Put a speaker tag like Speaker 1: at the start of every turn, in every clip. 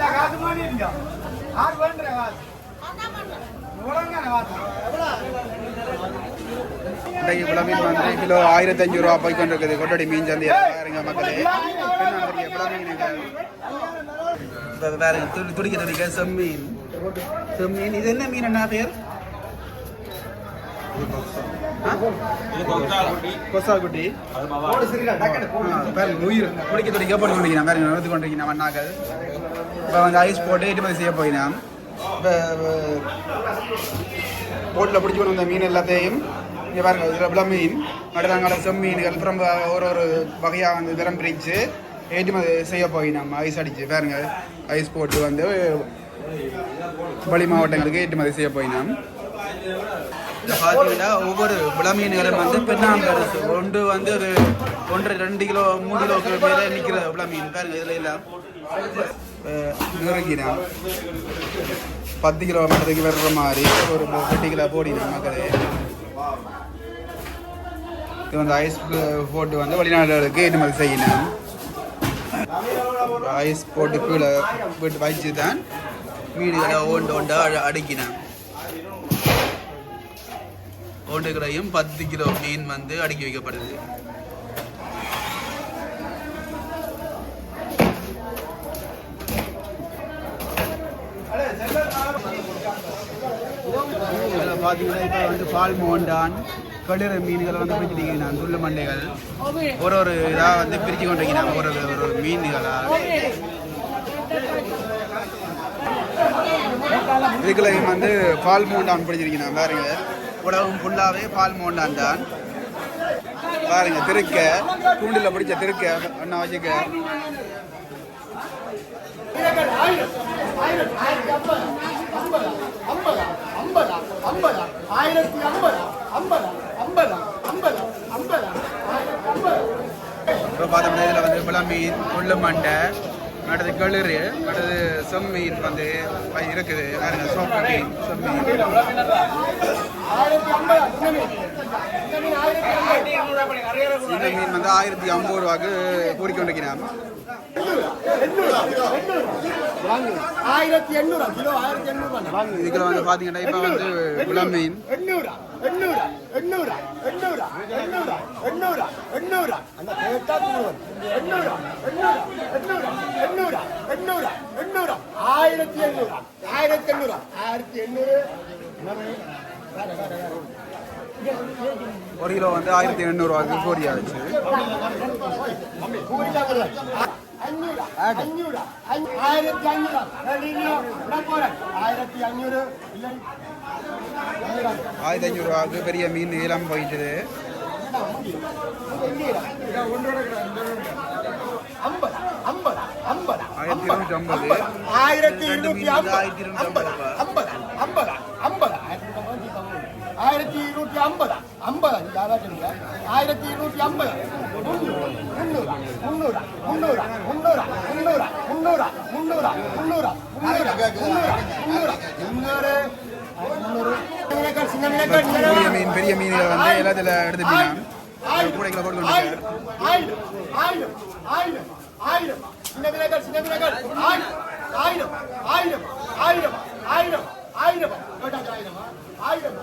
Speaker 1: எல்லா காசு மீன் இருங்க ஆறு
Speaker 2: வந்து கிலோ ஆயிரத்தி அஞ்சு ரூபா போய் கொண்டு இருக்குது கொட்டடி மீன் சந்தி பாருங்க மக்களே. பாருங்க துடிக்க துடிக்க செம்மீன். செம்மீன். இது என்ன மீன் என்ன பேர்? கொசாக்குட்டி பாருங்க உயிர். துடிக்க துடிக்க போட்டு கொண்டிருக்கீங்க பாருங்க நடந்து கொண்டிருக்கீங்க மண்ணாக்காது இப்போ வந்து ஐஸ் போட்டு ஏற்றுமதி செய்ய போயினான் இப்போ போட்டில் பிடிச்சி கொண்டு வந்த மீன் எல்லாத்தையும் இங்கே பாருங்க இதில் இவ்வளோ மீன் கடலாங்கடை செம்மீன்கள் அப்புறம் ஒரு ஒரு வகையாக வந்து திறம் பிரித்து ஏற்றுமதி செய்ய போயினோம் ஐஸ் அடிச்சு பாருங்க ஐஸ் போட்டு வந்து வெளி மாவட்டங்களுக்கு ஏற்றுமதி செய்ய போயினோம் இதில் பார்த்தீங்கன்னா ஒவ்வொரு விளமீன்களும் வந்து பெண்ணாம்பெருசு ஒன்று வந்து ஒரு ஒன்றரை ரெண்டு கிலோ மூணு கிலோ மேலே நிற்கிற விளமீன். பாருங்க இதில் எல்லாம். நெருங்கினா பத்து கிலோ மீட்டருக்கு வர்ற மாதிரி ஒரு எட்டு கிலோ போடினோம் மக்களே இது வந்து ஐஸ் போட்டு வந்து வெளிநாடுகளுக்கு ஏற்றுமதி செய்யணும். ஐஸ் போட்டு கீழே போட்டு வச்சு தான் மீன்களை ஓண்டு ஓண்டா அடுக்கினேன் ஓண்டுகளையும் பத்து கிலோ மீன் வந்து அடுக்கி வைக்கப்படுது. இதில் பார்த்தீங்கன்னா இப்போ வந்து பால் மோண்டான் களிற மீன்களை வந்து பிரிச்சுட்டீங்க துள்ள மண்டைகள். ஒரு ஒரு இதாக வந்து பிரித்து கொண்டிருக்கிறேன் ஒரு ஒரு ஒரு மீன்களாக இதுக்குள்ள வந்து பால் மோண்டான் பிடிச்சிருக்கேன் பாருங்க. உடவும் ஃபுல்லாகவே பால் மோண்டான் தான். பாருங்க திருக்க. தூண்டில் பிடிச்ச திருக்க. அண்ணா வச்சுக்க. இப்போ பார்த்தோம்னா இதில் வந்து குழம்பீன் கொள்ளு மண்டை அடுத்து களிறு அடுத்து செம்மீன் வந்து இருக்குது. பாருங்க சோப்பு மீன் செம்மீன். இந்த மீன் வந்து ஆயிரத்தி ஐம்பது ரூபாய்க்கு கூடிக்கொண்டிருக்கிறான்
Speaker 1: ஆயிரத்தி எண்ணூறு கிலோ ஆயிரத்தி எண்ணூறு
Speaker 2: இதுக்குள்ள வந்து பார்த்தீங்கன்னா இப்போ வந்து குளமீன்
Speaker 1: எண்ணூறா எண்ணூறா எண்ணூறா எண்ணூறா எண்ணூறா எண்ணூறா எண்ணூறா அந்த கேட்டா தூரம் எண்ணூறா எண்ணூறா எண்ணூறா எண்ணூறா எண்ணூறா எண்ணூறா ஆயிரத்தி எண்ணூறா ஆயிரத்தி எண்ணூறா ஆயிரத்தி எண்ணூறு
Speaker 2: ஒரு கிலோ வந்து ஆயிரத்தி எண்ணூறுவாக்கு கோரி ஆச்சு
Speaker 1: ஆயிரத்தி
Speaker 2: அஞ்சூறுவாக்கு பெரிய மீன் இளம் போயிட்டுது. ஆயிரத்தி இருநூற்றி ஐம்பது.
Speaker 1: ஆயிரத்தி
Speaker 2: இருநூற்றி ஐம்பது
Speaker 1: ஐம்பது இருநூற்றி ஐம்பது ஐம்பது யாராச்சும் ஆயிரத்தி இருநூற்றி ஐம்பது முந்நூறு முந்நூறு முந்நூறு முந்நூறு முந்நூறு முந்நூறு முந்நூறு முந்நூறு முந்நூறு முந்நூறு முந்நூறு
Speaker 2: பெரிய. மீன் பெரிய மீன்களை வந்து எல்லாத்துல எடுத்துட்டீங்கன்னா கூடைகளை போட்டு
Speaker 1: ஆயிரம் ஆயிரம் ஆயிரம் ஆயிரம் சின்ன விலைகள் சின்ன விலைகள் ஆயிரம் ஆயிரம் ஆயிரம் ஆயிரம் ஆயிரம் ஆயிரமா ஆயிரம்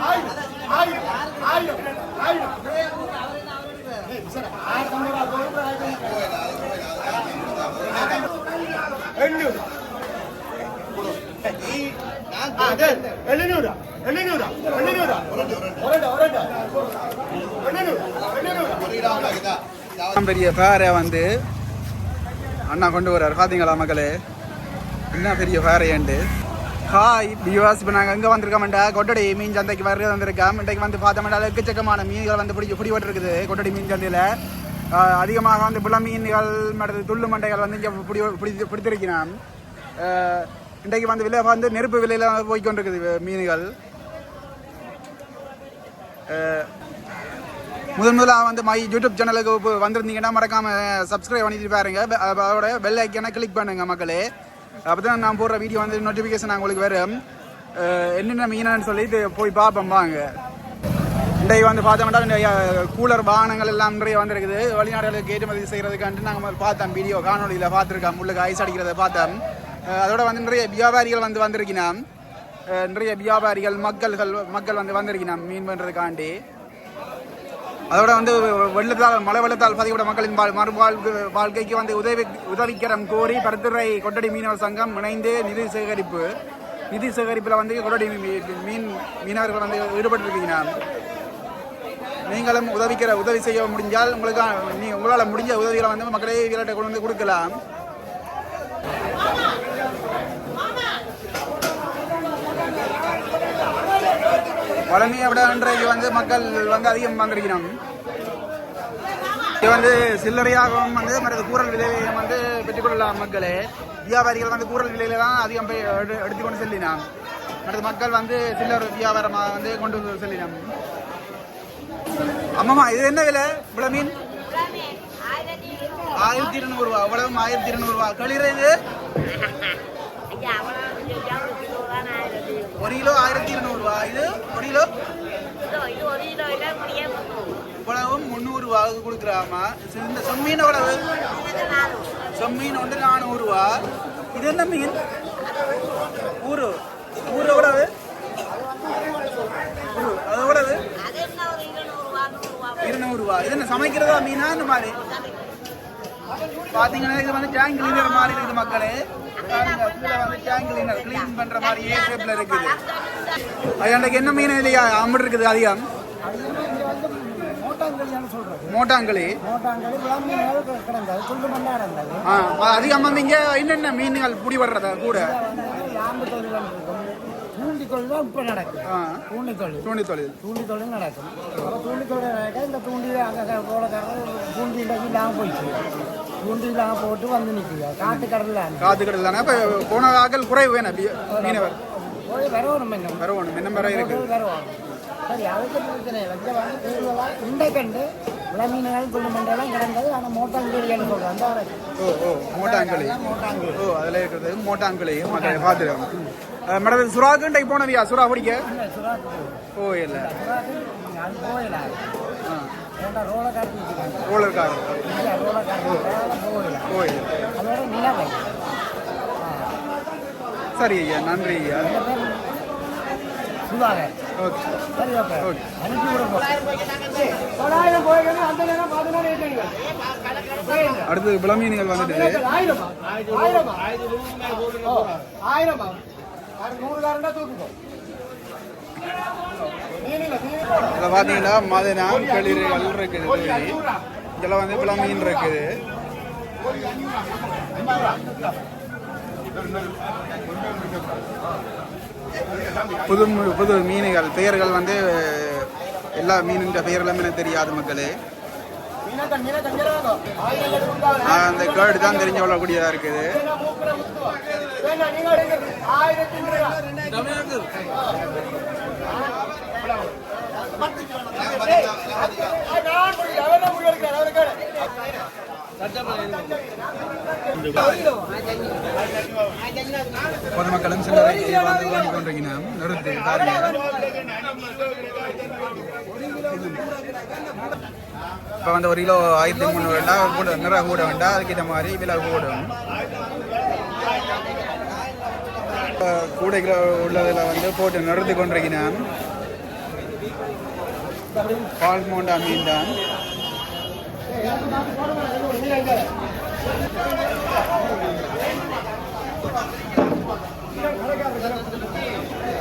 Speaker 1: ஆயிரம் ஆயிரம் ஆயிரம் ஆயிரம் ஏய், விசாரா, ஆயிரத்தி ஐநூறு ரூபா, நூறு ரூபா, ஆயிரம். எண்ணூறு ஆ, அது, எழுநூறு எழுநூறு எழுநூறு ஒரண்டா ஒரண்டா எழுநூறு எழுநூறு
Speaker 2: பெரிய ஃபேரை வந்து அண்ணா கொண்டு வர்றார். பார்த்தீங்களா மக்களே என்ன பெரிய பேரையண்டு ஹாய் வியூவர்ஸ் இப்போ நாங்கள் எங்கே வந்திருக்கோம்டா? கொட்டடி மீன் சந்தைக்கு வர வந்திருக்கோம். இன்றைக்கு வந்து பார்த்தோம்னா எக்கச்சக்கமான மீன்கள் வந்து பிடிச்சி பிடிபட்டுருக்குது. கொட்டடி மீன் சந்தையில். அதிகமாக வந்து புல மீன்கள் மற்றது துள்ளு மண்டைகள் வந்து இங்கே பிடி பிடித்து பிடித்திருக்கிறான். இன்றைக்கு வந்து விலை வந்து நெருப்பு விலையில் போய் கொண்டிருக்குது மீன்கள். முதன் முதலாக வந்து மை யூடியூப் சேனலுக்கு வந்திருந்தீங்கன்னா மறக்காமல் சப்ஸ்கிரைப் பண்ணிட்டு பாருங்க. அதோட பெல் ஐக்கனை கிளிக் பண்ணுங்கள் மக்களே. அப்போ தான் நான் போடுற வீடியோ வந்து நோட்டிஃபிகேஷன் உங்களுக்கு வரும். என்னென்ன மீனான்னு சொல்லிட்டு போய் பார்ப்போம் வாங்க. இன்றைக்கு வந்து பார்த்தோம்னா நிறைய கூலர் வாகனங்கள் எல்லாம் நிறைய வந்திருக்குது. வெளிநாடுகளுக்கு ஏற்றுமதி செய்கிறதுக்காண்டு நாங்கள் பார்த்தோம் வீடியோ காணொலியில் பார்த்துருக்கோம். உள்ளுக்கு ஐஸ் அடிக்கிறத பார்த்தோம். அதோட வந்து நிறைய வியாபாரிகள் வந்து வந்திருக்கினா நிறைய வியாபாரிகள் மக்கள்கள் மக்கள் வந்து வந்திருக்கினா மீன் பண்ணுறதுக்காண்டி அதோட வந்து வெள்ளத்தால் மழை வெள்ளத்தால் பதிவிட மக்களின் மறுவாழ்வு வாழ்க்கைக்கு வந்து உதவி உதவிக்கரம் கோரி பருத்துறை கொட்டடி மீனவர் சங்கம் இணைந்து நிதி சேகரிப்பு. நிதி சேகரிப்பில் வந்து கொட்டடி மீன் மீனவர்கள் வந்து ஈடுபட்டிருக்கீங்க நீங்களும் உதவிக்கிற உதவி செய்ய முடிஞ்சால் உங்களுக்கு நீ உங்களால் முடிஞ்ச உதவிகளை வந்து மக்களே வீரட்டை கொண்டு வந்து கொடுக்கலாம். வளமையை விட இன்றைக்கு வந்து மக்கள் வந்து அதிகம் வந்திருக்கிறோம் இது வந்து சில்லறையாகவும் வந்து மற்றது கூறல் விலையை வந்து பெற்றுக்கொள்ளலாம் மக்களே. வியாபாரிகள் வந்து கூறல் விலையில தான் அதிகம் போய் எடு- எடுத்துக்கொண்டு செல்லினான் மற்றது மக்கள் வந்து சில்லறை வியாபாரமாக வந்து கொண்டு வந்து செல்லினோம். ஆமாம்மா இது என்ன விலை? இவ்வளோ மீன்? ஆயிரத்தி இருநூறுவா இவ்வளவு ஆயிரத்தி இருநூறுவா கழிறது இது ஒரு கிலோ ஆயிரத்தி இருநூறுவா? இது ஒரு கிலோ? இவ்வளவும் முந்நூறுவா கொடுக்குறாமா? இந்த செம்மீன் எவ்வளவு? செம்மீன் வந்து நானூறுவா. இது என்ன மீன்? ஊரு ஊரு எவ்வளவு? அது எவ்வளவு? இருநூறுவா இது என்ன சமைக்கிறதா மீனா? இந்த மாதிரி? பாத்தீங்கன்னா இது வந்து டேங்க் கிளீனர் மாதிரி இருக்குது மக்களே. பாருங்க, வந்து க்ளீன் பண்ற மாதிரி ஏ ஷேப்ல இருக்குது. அது அன்றைக்கு என்ன மீன் இல்லையா? அம்பட் இருக்குது அதிகம். மோட்டாங்களி அதிகம் வந்து இங்க என்னென்ன மீன்கள் பிடி வர்றதா கூட?
Speaker 3: லாம்பு தூண்டி தொழில் தான் இப்போ நடக்கும்
Speaker 2: ஆ.
Speaker 3: தூண்டி தொழில்
Speaker 2: தூண்டி தொழில்
Speaker 3: தூண்டி தொழில் நடக்கும். தூண்டித்தொழில் தூண்டி தொழில் நடக்க இந்த தூண்டியில் அங்கே போலக்காரர் தூண்டி இல்லாமல் போயிடுச்சு. தூண்டி இல்லாமல் போட்டு வந்து நிற்குது. காட்டு கடலில்
Speaker 2: காத்து கடல் தானே இப்போ போன ஆக்கள் குறைவு வேணும் மீனவர்.
Speaker 3: போய் வரணும் என்ன
Speaker 2: வர ஒன்று என்ன வர இருக்கு.
Speaker 3: வரணும். சரி அதுக்கு பிரச்சனை வந்து தீர்வுலாம் இந்த கண்டு விளமீன்கள் துண்டு மண்டலம் கிடந்தது. ஆனால் மோட்டாங்கல்யான்னு சொல்கிறேன் அந்த வரைக்கும்.
Speaker 2: ஓ ஓ மோட்டாங்களி
Speaker 3: மோட்டாங்கல்.
Speaker 2: ஓ அதில் இருக்கிறது மோட்டாங்களி மக்களை பார்த்துருவோம் மேடம் சுறாக்குண்டை போனவியா சுறா பிடிக்க
Speaker 3: இல்லை சுறாக்கு.
Speaker 2: ஓ இல்லை
Speaker 3: சுறாக்கு
Speaker 2: ரோலர் கார்
Speaker 3: நிலவை
Speaker 2: சரி ஐயா நன்றி ஐயா. ஓகே.
Speaker 3: சரி ஓகே.
Speaker 2: அடுத்து விளமீன்கள் வந்துட்டு. இதில் பார்த்தீங்கன்னா மதுனா களிர்கள் இருக்குது இதில் வந்து இப்பெல்லாம் மீன் இருக்குது. புது புது மீன்கள் பெயர்கள் வந்து எல்லா மீனின் பெயர்களும் எனக்கு தெரியாது மக்களே. அந்த கேர்டு தான் தெரிஞ்சு கொள்ளக்கூடியதாக இருக்குது. பொதுமக்களும் சிலரை வந்து வாங்கி கொண்டிருக்கிறோம் நிறுத்தி இப்போ வந்து ஒரு கிலோ ஆயிரத்தி முந்நூறு வேண்டாம் கூட நிறைய கூட வேண்டாம் அதுக்கேற்ற மாதிரி விலை கூட இப்போ கூட கிலோ உள்ளதில் வந்து போட்டு நிறுத்தி கொண்டிருக்கிறோம் பால் மோண்டா மீன் தான்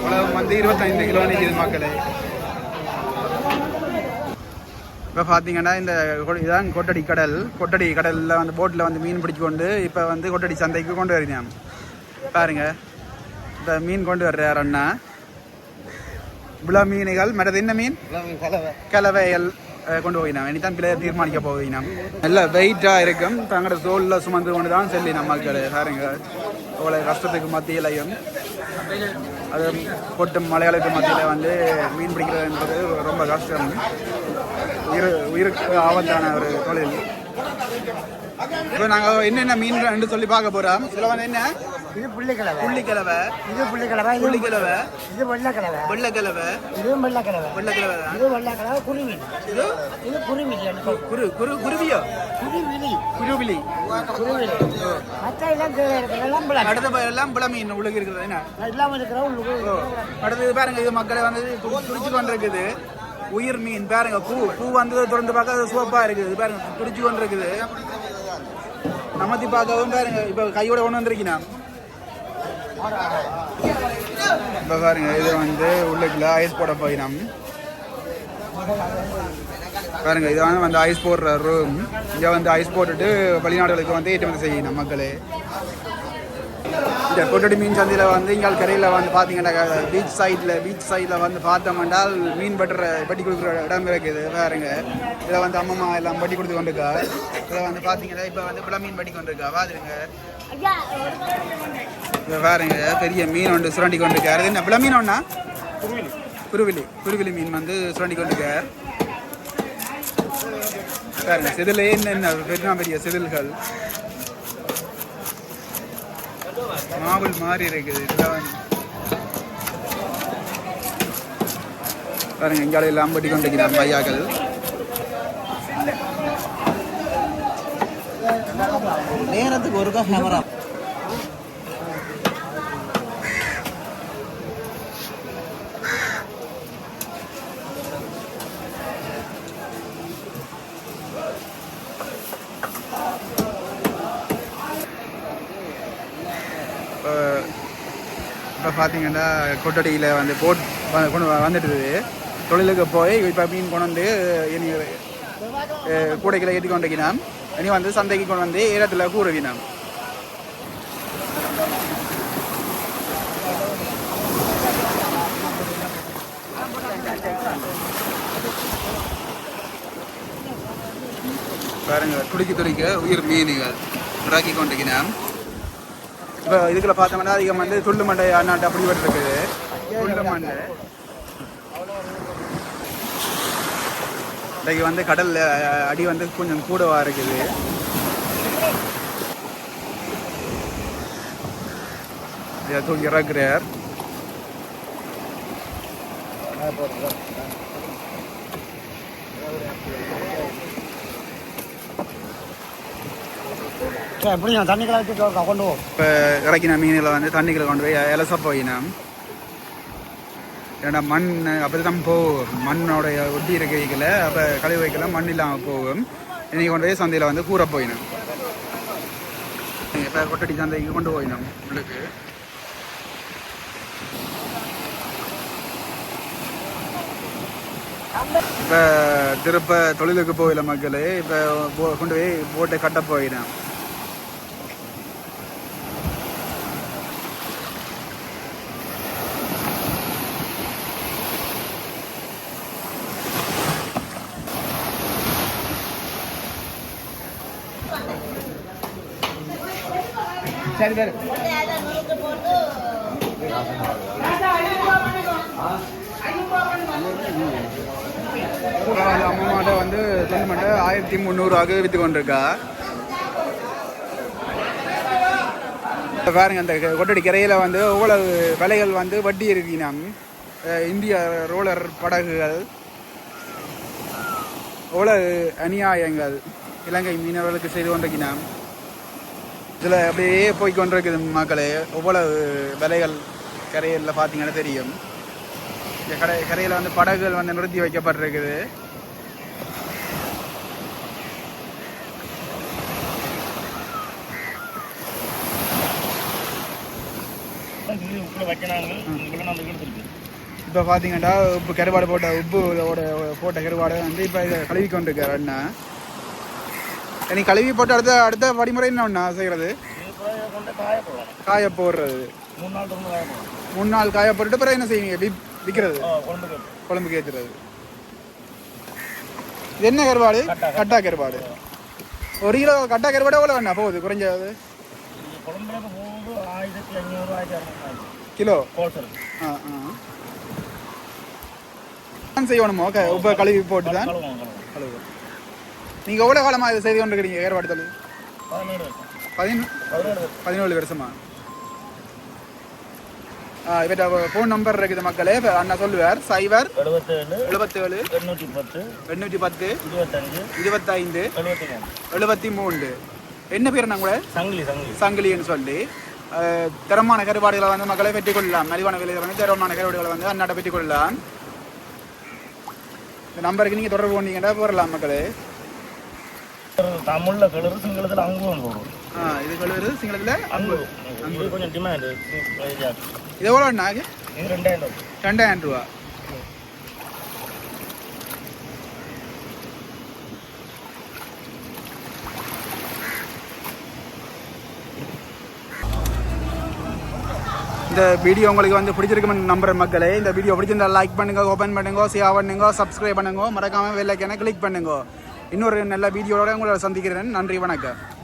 Speaker 2: உலகம் வந்து இருபத்தைந்து கிலோ நிற்கிது மக்களே இப்போ பார்த்தீங்கன்னா இந்த இதான் கொட்டடி கடல். கொட்டடி கடலில் வந்து போட்டில் வந்து மீன் பிடிச்சி கொண்டு இப்போ வந்து கொட்டடி சந்தைக்கு கொண்டு வரீங்க பாருங்க. இந்த மீன் கொண்டு வர்றார் அண்ணா? இவ்வளோ மீன்கள் மேடம் என்ன மீன்? கலவைகள் கொண்டு போயினோம் இனிதான் பிள்ளைய தீர்மானிக்க போகினோம் நல்ல வெயிட்டாக இருக்கும். தங்களோட தோலில் சுமந்து கொண்டு தான் செல்லி நம்ம பாருங்கள் பாருங்க. அவ்வளோ கஷ்டத்துக்கு மத்தியிலையும். அது போட்டு மலையாளத்து மத்தியில் வந்து மீன் பிடிக்கிறது என்பது ரொம்ப கஷ்டம். உயிர் உயிருக்கு ஆபத்தான ஒரு தொழில். இப்போ நாங்கள் என்னென்ன மீன் சொல்லி பார்க்க போகிறோம் சில வந்து என்ன?
Speaker 3: இது புள்ளிக்கிழவை
Speaker 2: புள்ளிக்கிழவை
Speaker 3: இது புள்ளிக்கிழவை இது
Speaker 2: புள்ளிக்கிழவை
Speaker 3: இது வெள்ளைக்கிழவை
Speaker 2: வெள்ளைக்கிழவை
Speaker 3: இதுவும் வெள்ளைக்கிழவை
Speaker 2: வெள்ளைக்கிழவை
Speaker 3: இது வெள்ளைக்கிழவை குருவி.
Speaker 2: இது?
Speaker 3: இது குருவி
Speaker 2: குரு குரு குருவியோ?
Speaker 3: குருவிலி.
Speaker 2: குருவிலி.
Speaker 3: குருவிலி. மற்ற எல்லாம் பிளாக்
Speaker 2: அடுத்த எல்லாம் புல மீன் உள்ளுக்கு இருக்குது என்ன?
Speaker 3: இல்லாமல் இருக்கிற
Speaker 2: அடுத்தது பாருங்க இது மக்களை வந்து துடிச்சு கொண்டிருக்குது. உயிர் மீன் பாருங்க பூ பூ வந்து திறந்து பார்க்க அது சிவப்பா இருக்குது. பாருங்க துடிச்சு கொண்டிருக்குது. நமத்தி பார்க்கவும் பாருங்க இப்போ கையோட கொண்டு வந்திருக்கீங்க இப்போ பாருங்க இது வந்து உள்ளுக்குள்ள ஐஸ் போட போயினோம் பாருங்க இது வந்து வந்து ஐஸ் போடுற ரூம் இங்கே வந்து ஐஸ் போட்டுட்டு வெளிநாடுகளுக்கு வந்து ஏற்றுமதி செய்யணும் மக்களே. இந்த கொட்டடி மீன் சந்தையில் வந்து இங்கே கரையில் வந்து பார்த்தீங்கன்னா பீச் சைடில் பீச் சைடில் வந்து பார்த்தோம்னால் மீன் பட்டுற பட்டி கொடுக்குற இடம் இருக்குது. பாருங்க இதில் வந்து அம்மம்மா எல்லாம் பட்டி கொடுத்து கொண்டிருக்கா. இதில் வந்து பார்த்தீங்கன்னா இப்போ வந்து பிள்ளை மீன் பட்டி கொண்டிருக்கா. பாருங்க இதை பாருங்க பெரிய மீன் ஒன்று சுரண்டி கொண்டு இருக்காரு என்ன பிள்ளை மீன் ஒன்றா குருவிலி. குருவிலி குருவிலி மீன் வந்து சுரண்டி கொண்டிருக்கார். பாருங்க செதிலே என்ன பெரிய பெரிய செதில்கள். மாவுள் மாறி இருக்குது இதெல்லாம் வந்து பாருங்க இங்கால எல்லாம் பட்டி கொண்டிருக்கிறார் பையாக்கள்
Speaker 3: நேரத்துக்கு ஒருக்கா கேமரா
Speaker 2: பார்த்தீங்கன்னா கொட்டடியில் வந்து போட் வ- கொண்டு வ- வந்துட்டுது தொழிலுக்கு போய் இப்போ மீன் கொண்டு வந்து இனி கூடைகளை ஏற்றி கொண்டிருக்கிறான். இனி வந்து சந்தைக்கு கொண்டு வந்து ஏலத்தில் கூறுவினான் பாருங்க துடிக்க துடிக்க உயிர் மீன்கள் இறக்கி கொண்டிருக்கிறான். இப்போ இதுக்குள்ள பார்த்தோம்னா அதிகம் வந்து துள்ளு மண்டை அண்ணாட்டு அப்படிப்பட்டு இருக்குது துள்ளு மண்டை இன்னைக்கு வந்து கடல்ல அடி வந்து கொஞ்சம் கூடவா இருக்குது. இதை தூக்கி இறக்குறார்.
Speaker 3: எப்படி நான் தண்ணி கலந்து கொண்டு போ.
Speaker 2: இப்போ இறக்கின மீனில் வந்து தண்ணிக்குள்ள கொண்டு போய் இலச போயினோம் ஏன்னா மண் அப்படி தான் போகும். மண்ணோடைய ஒட்டி இருக்கைகளை அப்போ கழிவு வைக்கல மண் இல்லாமல் போகும். இன்னைக்கு கொண்டு போய் சந்தையில் வந்து கூற போயினோம் இப்போ கொட்டடி சந்தைக்கு கொண்டு போயினோம் உள்ளுக்கு. இப்போ திருப்ப தொழிலுக்கு போகல மக்களே இப்போ போ- கொண்டு போய் போட்டை கட்ட போயினோம் சரி சரி அம்மாட்ட வந்து தொண்டு ஆயிரத்தி முந்நூறுவாக்கு விற்று கொண்டிருக்கா. பாருங்க அந்த கொட்டடி கரையில் வந்து இவ்வளவு விலைகள் வந்து வட்டி இருக்கினாம் இந்திய ரோலர் படகுகள். இவ்வளவு அநியாயங்கள் இலங்கை மீனவர்களுக்கு செய்து கொண்டிருக்கினாம் இதில் அப்படியே போய் கொண்டிருக்குது மக்களே. எவ்வளவு விலைகள் கரையில் பார்த்தீங்கன்னா தெரியும். இந்த கடை கரையில் வந்து படகுகள் வந்து நிறுத்தி வைக்கப்பட்டிருக்குது. இப்போ பார்த்தீங்கன்னா உப்பு கருவாடு போட்ட உப்பு போட்ட கருவாடு வந்து இப்போ இதை கழுவி கொண்டிருக்காரு அண்ணா. நீ கழுவி போட்டு அடுத்த அடுத்த படிமுறை என்ன செய்கிறது காய போடுறது. மூணு நாள் காய போட்டுட்டு பிறகு என்ன செய்வீங்க? விற்கிறது குழம்புக்கு ஏற்றுறது இது என்ன கருவாடு? கட்டா கருவாடு. ஒரு கிலோ கட்டா கருவாடு எவ்வளோ வேணா போகுது குறைஞ்சது. கிலோ? ஆ ஆ. செய்யணுமோ? க- உப்பை கழுவி போட்டு தான் கழுவு நீங்கள் எவ்வளோ காலமாக இதை செய்து கொண்டிருக்கிறீங்க? கருவாடு தொழில். பதின பதினேழு வருஷமா. ஆ இவற்ற ஃபோன் நம்பர் இருக்குது மக்களே. அண்ணா சொல்லுவார். சைபர்
Speaker 4: எழுபத்தேழு
Speaker 2: எழுபத்தேழு
Speaker 4: எண்ணூற்றி பத்து
Speaker 2: எண்ணூற்றி பத்து
Speaker 4: இருபத்தஞ்சு
Speaker 2: இருபத்தைந்து
Speaker 4: எழுபத்தி மூணு
Speaker 2: எழுபத்தி என்ன பேர் நாங்க
Speaker 4: சங்கிலி சங்கிலி.
Speaker 2: சங்கிலின்னு சொல்லி. அஹ், தரமான கருவாடுகளை வந்து மக்களை வெற்றி கொள்ளலாம் மலிவான விலையில் வந்து தரமான கருவாடுகளை வந்து அன்னாட்ட வெற்றி கொள்ளலாம் இந்த நம்பருக்கு நீங்கள் தொடர்பு பண்ணீங்கன்னா போடலாம் மக்களே.
Speaker 4: தமிழ்ல கிளறு சிங்களத்தில் அங்குவம் போடும்
Speaker 2: இது கழுவுறது சிங்களத்தில்
Speaker 4: அங்கு. இது கொஞ்சம் டிமாண்டு
Speaker 2: இது எவ்வளோ நாகு
Speaker 4: இது? ரெண்டாயிரம்
Speaker 2: ரெண்டாயிரம் ரூபா. இந்த வீடியோ உங்களுக்கு வந்து பிடிச்சிருக்குமென்னு நம்புற மக்களே இந்த வீடியோ பிடிச்சிருந்தா லைக் பண்ணுங்க ஓப்பன் பண்ணுங்க ஷேர் பண்ணுங்க சப்ஸ்கிரைப் பண்ணுங்க. மறக்காம வெள்ளைக்கான கிளிக் பண்ணுங்க. இன்னொரு நல்ல வீடியோட உங்களை சந்திக்கிறேன். நன்றி வணக்கம்.